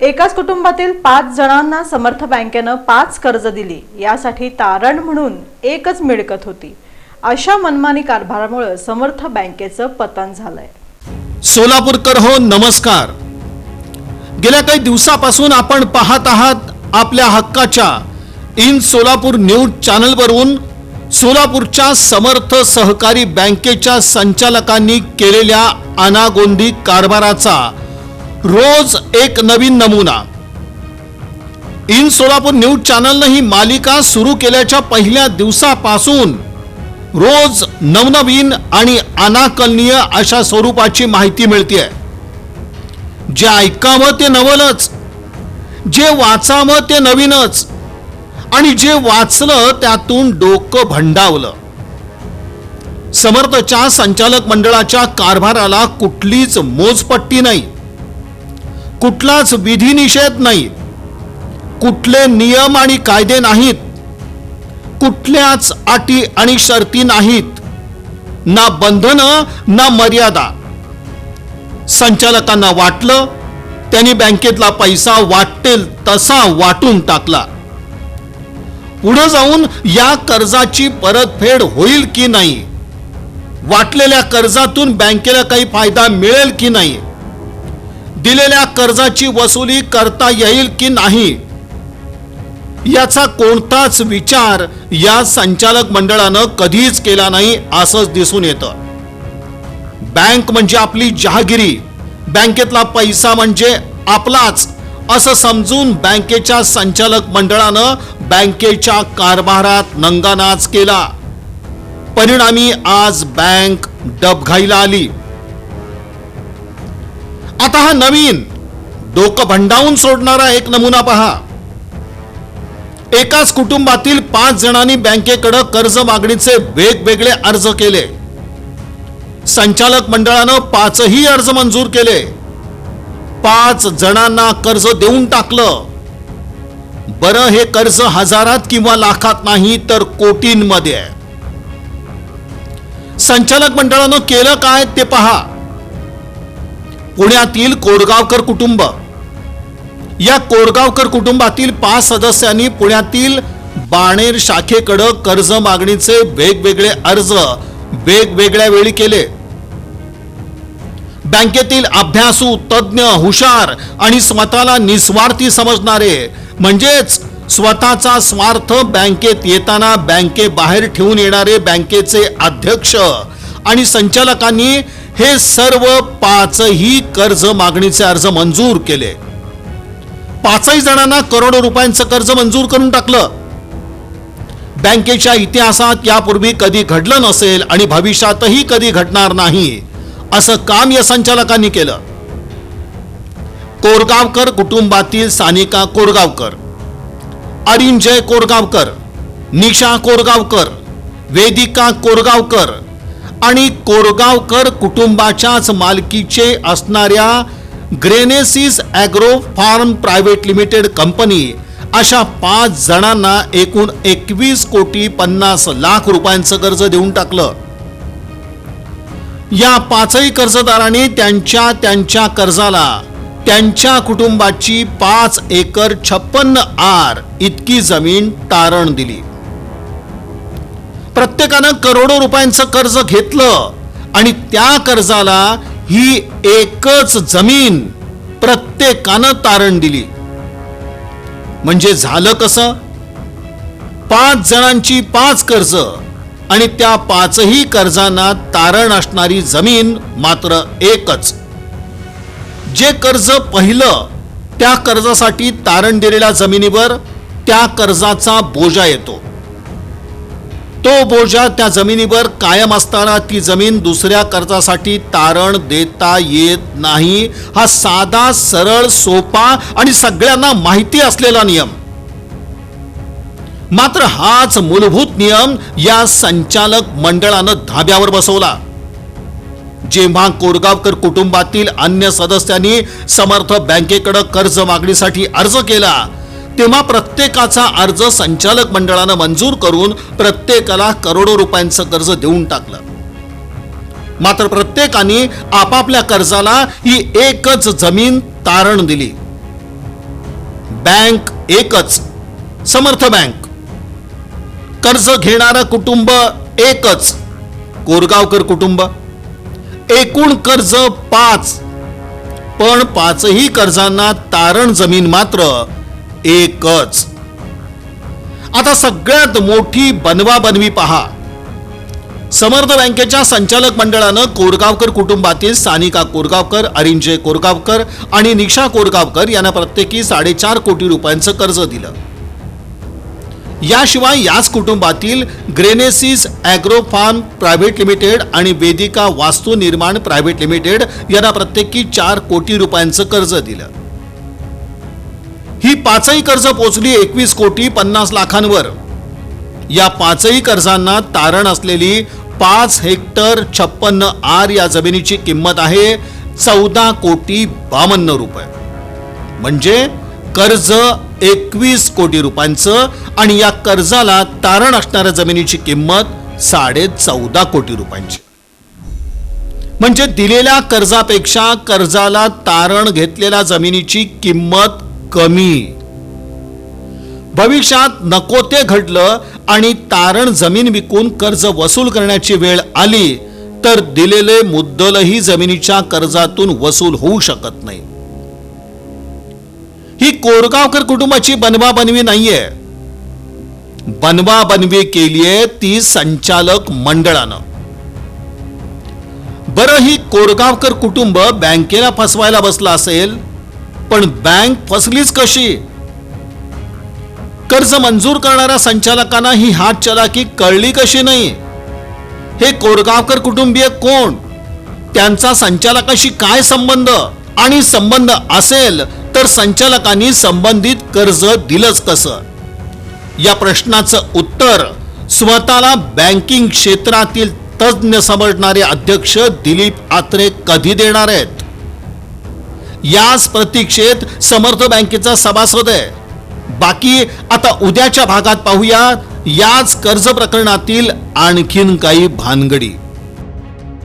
एकाच कुटुंबातील पाच जणांना समर्थ बँकेनं पाच कर्ज दिली. यासाठी तारण म्हणून एकच मिळकत होती. अशा मनमानी कारभारामुळे समर्थ बँकेचं पतन झालंय. सोलापूरकर हो नमस्कार. गेल्या काही दिवसापासून आपण पाहत आहात आपल्या हक्काच्या इन सोलापूर न्यूज चॅनलवरून सोलापूरच्या समर्थ सहकारी बँकेच्या संचालकांनी केलेल्या अनागोंदी कारभाराचा रोज एक नवीन नमुना. इन सोलापूर न्यूज चॅनलनं ही मालिका सुरू केल्याच्या पहिल्या दिवसापासून रोज नवनवीन आणि अनाकलनीय अशा स्वरूपाची माहिती मिळते जे ऐकावं ते नवलच जे वाचावं ते नवीनच आणि जे वाचलं त्यातून डोकं भंडावलं. समर्थच्या संचालक मंडळाच्या कारभाराला कुठलीच मोजपट्टी नाही. कुठलाच विधिनिषेध नाही. कुठले नियम आणि कायदे नाहीत. कुठल्याच अटी आणि शर्ती नाहीत. ना बंधनं ना मर्यादा. संचालकांना वाटलं त्यांनी बँकेतला पैसा वाटेल तसा वाटून टाकला. पुढे जाऊन या कर्जाची परतफेड होईल की नाही? वाटलेल्या कर्जातून बँकेला काही फायदा मिळेल की नाही? दिलेल्या कर्जाची वसुली करता येईल की नाही? याचा कोणताच विचार या संचालक मंडळानं कधीच केला नाही असंच दिसून येतं. बँक म्हणजे आपली जहागिरी. बँकेतला पैसा म्हणजे आपलाच असं समजून बँकेच्या संचालक मंडळानं बँकेच्या कारभारात नंगानाच केला. परिणामी आज बँक डबघाईला आली. आता हा नवीन डोकं भंडावून सोडणारा एक नमुना पहा. एकाच कुटुंबातील पाच जणांनी बँकेकडे कर्ज मागणीचे वेगवेगळे अर्ज केले. संचालक मंडळानं पाचही अर्ज मंजूर केले. पाच जणांना कर्ज देऊन टाकलं. बरं हे कर्ज हजारात किंवा लाखात नाही तर कोटींमध्ये. आहे संचालक मंडळानं केलं काय ते पहा. पुण्यातील कोरगावकर कुटुंब. या कोरगावकर कुटुंबातील पाच सदस्यांनी पुण्यातील बाणेर शाखेकडे कर्ज मागणीचे वेगवेगळे अर्ज वेगवेगळ्या वेळी केले. बँकेतील अभ्यासू तज्ज्ञ हुशार आणि स्वतःला निस्वार्थी समजणारे म्हणजेच स्वतःचा स्वार्थ बँकेत येताना बँकेबाहेर ठेवून येणारे बँकेचे अध्यक्ष आणि संचालकांनी हे सर्व पाचही कर्ज मागणीचे अर्ज मंजूर केले. पाचही जणांना करोडो रुपयांचं कर्ज मंजूर करून टाकलं. बँकेच्या इतिहासात यापूर्वी कधी घडलं नसेल आणि भविष्यातही कधी घडणार नाही असं काम या संचालकांनी केलं. कोरगावकर कुटुंबातील सानिका कोरगावकर अरिंजय कोरगावकर निशा कोरगावकर वेदिका कोरगावकर आणि कोरगावकर कुटुंबाच्याच मालकीचे असणाऱ्या ग्रेनेसिस agro farm private limited company अशा पाच जणांना एकूण एकवीस कोटी पन्नास लाख रुपयांचं कर्ज देऊन टाकलं. या पाचही कर्जदारांनी त्यांच्या त्यांच्या कर्जाला त्यांच्या कुटुंबाची पाच एकर छप्पन्न आर इतकी जमीन तारण दिली. प्रत्येकानं करोडो रुपयांचं कर्ज घेतलं आणि त्या कर्जाला ही एकच जमीन प्रत्येकानं तारण दिली. म्हणजे झालं कसं? पाच जणांची पाच कर्ज आणि त्या पाचही कर्जांना तारण असणारी जमीन मात्र एकच. जे कर्ज पहिलं त्या कर्जासाठी तारण दिलेल्या जमिनीवर त्या कर्जाचा बोजा येतो. तो बोजा त्या जमिनीवर कायम असताना ती जमीन दुसऱ्या कर्जासाठी तारण देता येत नाही. हा साधा सरळ सोपा आणि सगळ्यांना माहिती असलेला नियम. मात्र हाच मूलभूत नियम या संचालक मंडळानं धाब्यावर बसवला. जेव्हा कोरगावकर कुटुंबातील अन्य सदस्यांनी समर्थ बँकेकडे कर्ज मागणीसाठी अर्ज केला तेव्हा प्रत्येकाचा अर्ज संचालक मंडळानं मंजूर करून प्रत्येकाला करोडो रुपयांचं कर्ज देऊन टाकलं. मात्र प्रत्येकाने आपापल्या कर्जाला ही एकच जमीन तारण दिली. बँक एकच समर्थ बँक. कर्ज घेणारं कुटुंब एकच कोरगावकर कुटुंब. एकूण कर्ज पाच. पण पाचही कर्जांना तारण जमीन मात्र एकच. आता सगळ्यात मोठी बनवाबनवी पहा. समर्थ बँकेच्या संचालक मंडळानं कोरगावकर कुटुंबातील सानिका कोरगावकर अरिंजय कोरगावकर आणि निशा कोरगावकर यांना प्रत्येकी साडेचार कोटी रुपयांचं कर्ज दिलं. याशिवाय याच कुटुंबातील ग्रेनेसिस ॲग्रो फार्म प्रायव्हेट लिमिटेड आणि वेदिका वास्तू निर्माण प्रायव्हेट लिमिटेड यांना प्रत्येकी चार कोटी रुपयांचं कर्ज दिलं. ही पाचही कर्ज पोचली एकवीस कोटी पन्नास लाखांवर. या पाचही कर्जांना तारण असलेली पाच हेक्टर छप्पन्न आर या जमिनीची किंमत आहे चौदा कोटी बावन्न रुपये. म्हणजे कर्ज एकवीस कोटी रुपयांचं आणि या कर्जाला तारण असणाऱ्या जमिनीची किंमत साडे चौदा कोटी रुपयांची. म्हणजे दिलेल्या कर्जापेक्षा कर्जाला तारण घेतलेल्या जमिनीची किंमत कमी. भविष्यात नको ते घडलं आणि तारण जमीन विकून कर्ज वसूल करण्याची वेळ आली तर दिलेले मुद्दलही जमिनीच्या कर्जातून वसूल होऊ शकत नाही. ही कोरगावकर कुटुंबाची बनवाबनवी नाहीये. बनवाबनवी केली आहे ती संचालक मंडळानं. बरं ही कोरगावकर कुटुंब बँकेला फसवायला बसला असेल पण बँक फसलीच कशी? कर्ज मंजूर करणाऱ्या संचालकांना ही हात चलाकी कळली कशी नाही? हे कोरगावकर कुटुंबीय कोण? त्यांचा संचालकाशी काय संबंध? आणि संबंध असेल तर संचालकांनी संबंधित कर्ज दिलंच कसं या प्रश्नाचं उत्तर स्वतःला बँकिंग क्षेत्रातील तज्ज्ञ समजणारे अध्यक्ष दिलीप आत्रे कधी देणार आहेत? याच प्रतीक्षेत समर्थ बँकेचा सभासद आहे. बाकी आता उद्याच्या भागात पाहूया याच कर्ज प्रकरणातील आणखीन काही भानगडी.